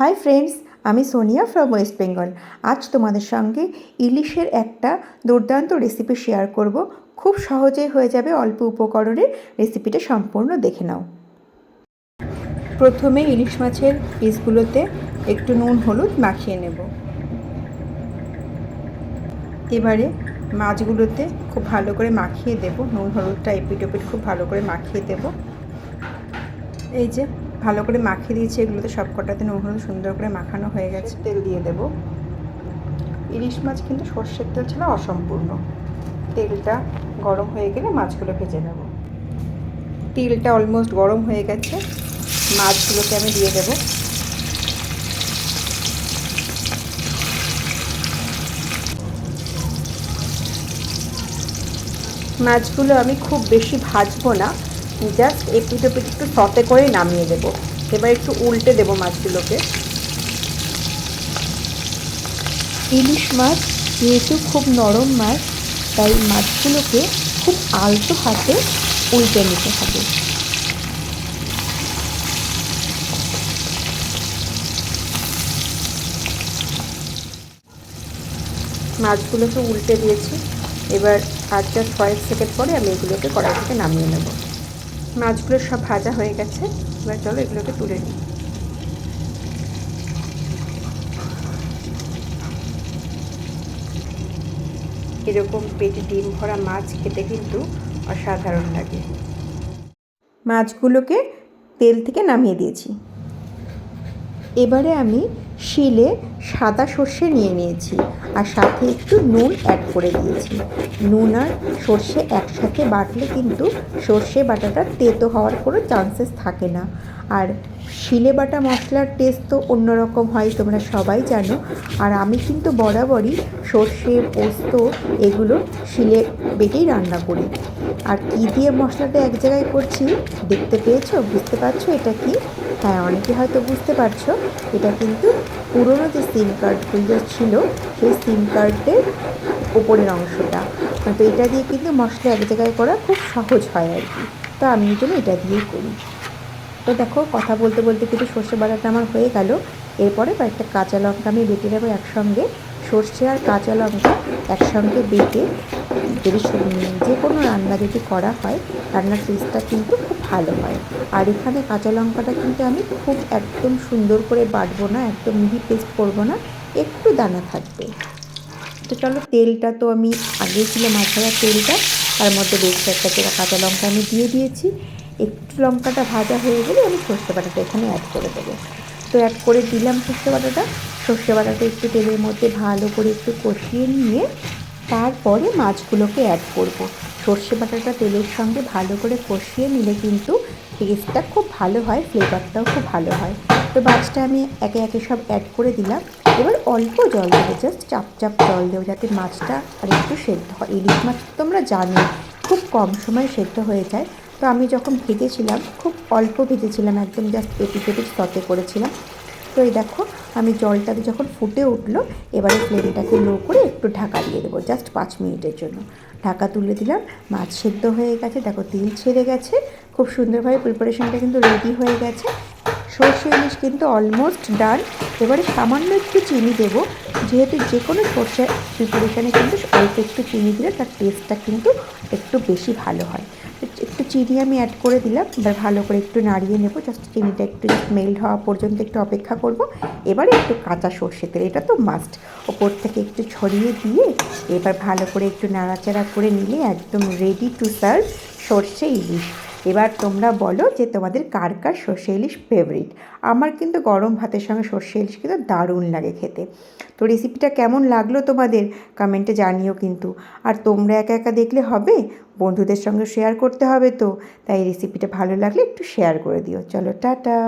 Hi friends আমি Sonia from West Bengal আজ তোমাদের সঙ্গে ইলিশের একটা দুর্দান্ত রেসিপি শেয়ার করব। খুব সহজেই হয়ে যাবে অল্প উপকরণে রেসিপিটা সম্পূর্ণ দেখে নাও। প্রথমে ইলিশ মাছের পিসগুলোতে একটু নুন, হলুদ মাখিয়ে নেব। এবারে মাছগুলোতে খুব ভালো করে মাখিয়ে দেব। নুন, হলুদটা এপিট ওপিট খুব ভালো করে মাখিয়ে দেব। এই যে ভালো করে মাখিয়ে দিয়েছি। এগুলোতে সব কটাতে নুন সুন্দর করে মাখানো হয়ে গেছে। তেল দিয়ে দেব। ইলিশ মাছ কিন্তু সর্ষের তেল ছাড়া অসম্পূর্ণ। তেলটা গরম হয়ে গেলে মাছগুলো ভেজে নেব। তেলটা অলমোস্ট গরম হয়ে গেছে। মাছগুলোকে আমি দিয়ে দেবো। মাছগুলো আমি খুব বেশি ভাজবো না। জাস্ট এপিট ওপিট একটু সতে করে নামিয়ে দেবো। এবার একটু উল্টে দেবো মাছগুলোকে। ইলিশ মাছ যেহেতু খুব নরম মাছ তাই মাছগুলোকে খুব আলতো হাতে উল্টে নিতে হবে। মাছগুলোকে উল্টে দিয়েছি। এবার আর জাস্ট কয়েক সেকেন্ড পরে আমি এগুলোকে কড়াই থেকে নামিয়ে নেব। মাছগুলো সব ভাজা হয়ে গেছে। এবার চলো এগুলোকে তুলে নিই। এরকম পেটে ডিম ভরা মাছ খেতে কিন্তু অসাধারণ লাগে। মাছগুলোকে তেল থেকে নামিয়ে দিয়েছি। এবারে আমি শিলে সাদা সর্ষে নিয়ে নিয়েছি আর সাথে একটু নুন অ্যাড করে দিয়েছি। নুন আর সর্ষে একসাথে বাটলে কিন্তু সর্ষে বাটাটা তেতো হওয়ার কোনো চান্সেস থাকে না। আর শিলে বাটা মশলার টেস্ট তো অন্যরকম হয়, তোমরা সবাই জানো। আর আমি কিন্তু বরাবরই সর্ষে, পোস্ত এগুলো শিলে বেটেই রান্না করি। আর কী দিয়ে মশলাটা এক জায়গায় করছি, দেখতে পেয়েছ, বুঝতে পারছ এটা কি? হ্যাঁ অনেকে হয়তো বুঝতে পারছ, এটা কিন্তু পুরনো যে সিম কার্ডগুলো ছিল, সেই সিম কার্ডের ওপরের অংশটা। তো এটা দিয়ে কিন্তু মশলা এক জায়গায় করা খুব সহজ হয় আর কি। তো আমি জন্য এটা দিয়েই করি। তো দেখো, কথা বলতে বলতে কিন্তু সর্ষে বাটাটা আমার হয়ে গেল। এরপরে কয়েকটা কাঁচা লঙ্কা আমি বেটে নেব একসঙ্গে। সর্ষে আর কাঁচা লঙ্কা একসঙ্গে বেটে, যদি যে কোনো রান্না যদি করা হয়, রান্নার টেস্টটা কিন্তু খুব ভালো হয়। আর এখানে কাঁচা লঙ্কাটা কিন্তু আমি খুব একদম সুন্দর করে বাটবো না, একদম মিহি পেস্ট করব না, একটু দানা থাকবে। তো চলো তেলটা তো আমি আগে ছিল মাছ ভাজার তেলটা, তার মধ্যে বেশ একটা চেরা কাঁচা লঙ্কা আমি দিয়ে দিয়েছি। একটু লঙ্কাটা ভাজা হয়ে গেলে আমি সর্ষে বাটাটা এখানে অ্যাড করে দেবো। তো অ্যাড করে দিলাম সর্ষে বাটাটা। সর্ষে বাটাটা একটু তেলের মধ্যে ভালো করে একটু কষিয়ে নিয়ে তারপরে মাছগুলোকে অ্যাড করব। সর্ষে বাটাটা তেলের সঙ্গে ভালো করে কষিয়ে নিলে কিন্তু টেস্টটা খুব ভালো হয় ফ্লেভারটাও খুব ভালো হয়। তো মাছটা আমি একে একে সব অ্যাড করে দিলাম। এবার অল্প জল দেবো জাস্ট চাপ চাপ জল দেবো যাতে মাছটা আর একটু সেদ্ধ হয়। ইলিশ মাছ তোমরা জানো খুব কম সময় সেদ্ধ হয়ে যায়। তো আমি যখন ভেজেছিলাম, খুব অল্প ভেজেছিলাম, একদম জাস্ট এপিট এপিট সতে করেছিলাম। তো এই দেখো, আমি জলটাতে যখন ফুটে উঠল, এবারে ফ্লেমটাকে লো করে একটু ঢাকা দিয়ে দেবো জাস্ট পাঁচ মিনিটের জন্য। ঢাকা তুলে দিলাম, মাছ সেদ্ধ হয়ে গেছে, দেখো তেল ছেড়ে গেছে, খুব সুন্দরভাবে প্রিপারেশনটা কিন্তু রেডি হয়ে গেছে। সর্ষে ইলিশ কিন্তু অলমোস্ট ডান এবারে সামান্য একটু চিনি দেবো, যেহেতু যে কোনো সর্ষে প্রিপারেশানে কিন্তু অল্প একটু চিনি দিলে তার টেস্টটা কিন্তু একটু বেশি ভালো হয়। চিনি আমি অ্যাড করে দিলাম। এবার ভালো করে একটু নাড়িয়ে নেব। জাস্ট চিনিটা একটু মেল্ট হওয়া পর্যন্ত একটু অপেক্ষা করব। এবারে একটু কাঁচা সর্ষে তেল, এটা তো মাস্ট ওপর থেকে একটু ছড়িয়ে দিয়ে এবার ভালো করে একটু নাড়াচাড়া করে নিলে একদম রেডি টু সার্ভ সর্ষে ইলিশ। এবার তোমরা বলো যে তোমাদের কার কার সর্ষে ইলিশ ফেভারিট আমার কিন্তু গরম ভাতের সঙ্গে সর্ষে ইলিশ কিন্তু দারুণ লাগে খেতে। তো রেসিপিটা কেমন লাগল তোমাদের? কমেন্টে জানিও কিন্তু। আর তোমরা একা একা দেখলে হবে? বন্ধুদের সঙ্গে শেয়ার করতে হবে তো। তাই রেসিপিটা ভালো লাগলে একটু শেয়ার করে দিও। চলো, টাটা!